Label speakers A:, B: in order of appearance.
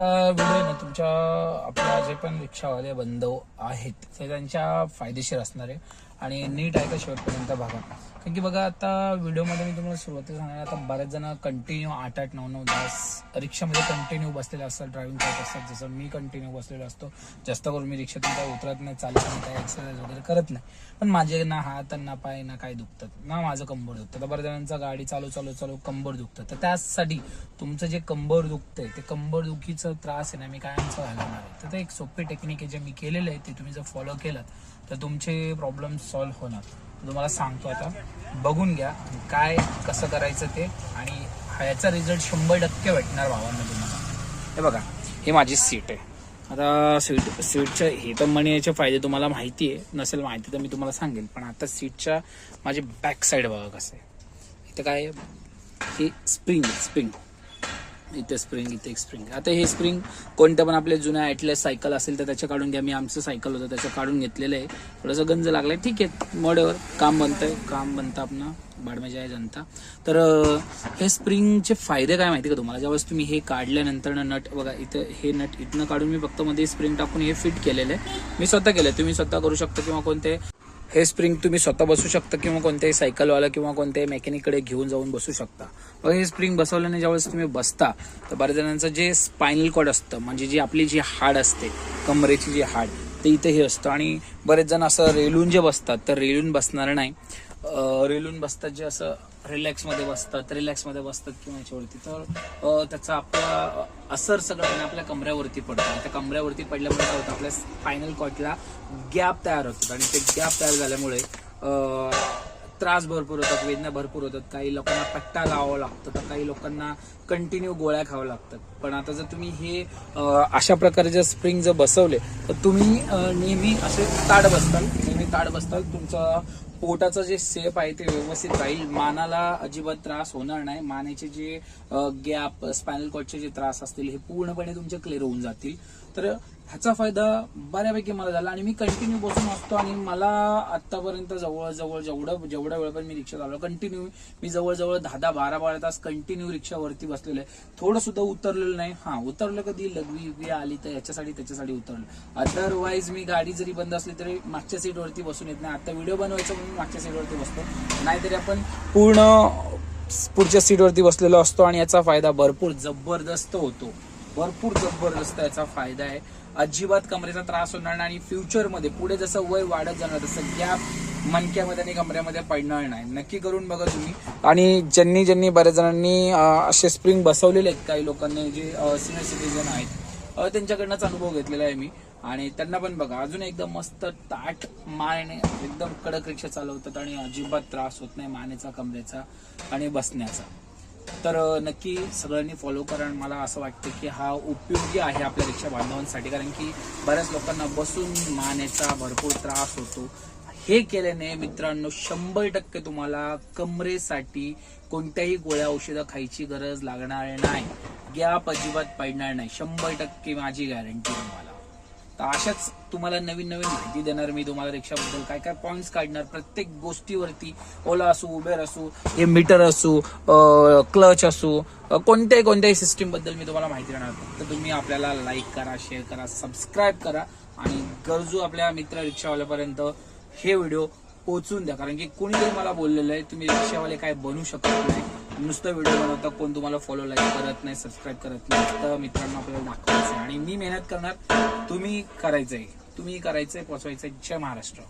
A: Video ना तुमच्या आपल्या जे पण रिक्षावाले बंधू आहेत ते त्यांच्या फायदेशीर असणार आहे. आणि नीट आहे शेवटपर्यंत बघा. कारण की बघा आता व्हिडिओमध्ये मी तुम्हाला सुरुवातीला सांगणार आता बऱ्याच जण कंटिन्यू आठ आठ नऊ नऊ तास रिक्षामध्ये कंटिन्यू बसलेले असतात ड्रायव्हिंग करत असतात. जसं मी कंटिन्यू बसलेलो असतो जास्त करून मी रिक्षातून काय उतरत नाही चालत नाही काय एक्सरसाइज वगैरे करत नाही. पण माझे ना हात ना पाय ना काय दुखतात. ना माझं कंबर दुखतं. तर बऱ्याच जणांचा गाडी चालू चालू चालू कंबर दुखतं. तर त्यासाठी तुमचं जे कंबर दुखतंय ते कंबर दुखीचा त्रास आहे ना मी कायमचं घालवणार आहे. तर ते एक सोपी टेक्निक आहे जे मी केलेलं आहे ते तुम्ही जर फॉलो केलं तर तुमचे प्रॉब्लेम्स सॉल्व्ह होणार. तुम्हाला सांगतो आता बघून घ्या काय कसं करायचं ते आणि ह्याचा रिझल्ट शंभर टक्के भेटणार भावांना तुम्हाला. हे बघा ही माझी सीट आहे. आता सीट सीटच्या हे तर म्हणे याचे फायदे तुम्हाला माहिती आहे. नसेल माहिती तर मी तुम्हाला सांगेन पण आता सीटच्या माझी बॅक साईड बघा कसं आहे. इथं काय ही स्प्रिंग स्प्रिंग इथे स्प्रिंग इथे एक स्प्रिंग आता हे स्प्रिंग कोणत्या पण आपल्या जुन्या ॲटलेस सायकल असेल तर त्याच्या काढून घ्या. मी आमचं सायकल होतं त्याचं काढून घेतलेलं आहे. थोडंसं गंज लागलंय. ठीक आहे. मोडेवर. काम बनतंय. काम बनतं आपण बाडमेजा आहे जनता. तर हे स्प्रिंगचे फायदे काय माहिती का तुम्हाला? ज्यावेळेस तुम्ही हे काढल्यानंतर नट बघा इथं हे नट इथनं काढून मी फक्त मध्ये स्प्रिंग टाकून हे फिट केलेलं आहे. मी स्वतः केलं तुम्ही स्वतः करू शकता किंवा कोणते हे स्प्रिंग तुम्ही स्वतः बसू शकता किंवा कोणत्याही सायकलवाला किंवा कोणत्याही मेकॅनिककडे घेऊन जाऊन बसू शकता. मग हे स्प्रिंग बसवल्याने ज्यावेळेस तुम्ही बसता तर बऱ्याच जणांचं जे स्पायनल कॉड असतं म्हणजे जी आपली जी हाड असते कमरेची जी हाड ते इथे हे असतं. आणि बरेच जण असं रेलून जे बसतात तर रेलून बसणार नाही. रेलून बसतात जे असं रिलॅक्समध्ये बसतात रिलॅक्समध्ये बसतात किंवा याच्यावरती. तर त्याचा आपला असर सगळं आपल्या कमऱ्यावरती पडतो. त्या कमऱ्यावरती पडल्यामुळे काय होतं आपल्या स्पायनल कॉटला गॅप तयार होतात. आणि ते गॅप तयार झाल्यामुळे त्रास भरपूर होतात वेदना भरपूर होतात. काही लोकांना पट्टा लावावा लागतो तर काही लोकांना कंटिन्यू गोळ्या खाव्या लागतात. पण आता जर तुम्ही हे अशा प्रकारे जर स्प्रिंग जर बसवले तर तुम्ही नेहमी असे ताड बसताल. नेहमी ताड बसताल तुमचा पोटाचं जे सेप आहे ते व्यवस्थित राहील. मानाला अजिबात त्रास होणार नाही. मानेचे जे गॅप स्पायनल कॉर्डचे जे त्रास असतील हे पूर्णपणे तुमचे क्लिअर होऊन जातील. तर ह्याचा फायदा बऱ्यापैकी मला झाला आणि मी कंटिन्यू बसून असतो आणि मला आतापर्यंत जवळजवळ जेवढं जेवढ्या वेळपर्यंत मी रिक्षा चालवलं कंटिन्यू मी जवळजवळ दहा दहा बारा बारा तास कंटिन्यू रिक्षावरती बसलेलं आहे. थोडं सुद्धा उतरलेलं नाही. हा उतरलं कधी? लघवी बिघवी आली तर याच्यासाठी त्याच्यासाठी उतरलं. अदरवाईज मी गाडी जरी बंद असली तरी मागच्या सीटवरती बसून येत नाही. आता व्हिडिओ बनवायचा म्हणून मागच्या सीटवरती बसतो. नाहीतरी आपण पूर्ण पुढच्या सीटवरती बसलेलो असतो आणि याचा फायदा भरपूर जबरदस्त होतो. भरपूर जबरदस्त याचा फायदा आहे. अजिबात कमरेचा त्रास होणार नाही आणि फ्युचरमध्ये पुढे जसं वय वाढत जाणार तसं गॅप मणक्यामध्ये आणि कमऱ्यामध्ये पडणार नाही. नक्की करून बघा तुम्ही. आणि ज्यांनी ज्यांनी बऱ्याच जणांनी असे स्प्रिंग बसवलेले आहेत काही लोकांनी जे सिनियर सिटीजन आहेत त्यांच्याकडनंच अनुभव घेतलेला आहे मी. आणि त्यांना पण बघा अजून एकदम मस्त ताट माने एकदम कडक रिक्षा चालवतात आणि अजिबात त्रास होत नाही मानेचा कमरेचा आणि बसण्याचा. तर नक्की सगळ्यांनी फॉलो करा आणि मला असं वाटतं की हा उपयोगी आहे आपल्या रिक्षा बांधवांसाठी. कारण की बऱ्याच लोकांना बसून मानेचा भरपूर त्रास होतो. हे केल्याने मित्रांनो शंभर टक्के तुम्हाला कमरेसाठी कोणत्याही गोळ्या औषधं खायची गरज लागणार नाही. गॅप अजिबात पडणार नाही. शंभर टक्के माझी गॅरंटी तुम्हाला तर अशाच तुम्हाला नवीन नवीन माहिती देणार मी तुम्हाला रिक्षाबद्दल काय काय पॉईंट्स काढणार प्रत्येक गोष्टीवरती ओला असू उबेर असू हे मीटर असू क्लच असू कोणत्याही कोणत्याही सिस्टीमबद्दल मी तुम्हाला माहिती देणार तर तुम्ही आपल्याला लाईक करा शेअर करा सबस्क्राईब करा आणि गरजू आपल्या मित्र रिक्षावाल्यापर्यंत हे व्हिडिओ पोचून द्या. कारण की कोणीतरी मला बोललेलं आहे तुम्ही रिक्षावाले काय बनू शकत नाही. नुसतं व्हिडिओ बनवता कोण तुम्हाला फॉलो लाईक करत नाही सबस्क्राईब करत नाही तर मित्रांनो आपल्याला दाखवायचं आणि मी मेहनत करणार तुम्ही करायचंय. तुम्ही करायचंय पोचवायचंय जय महाराष्ट्र.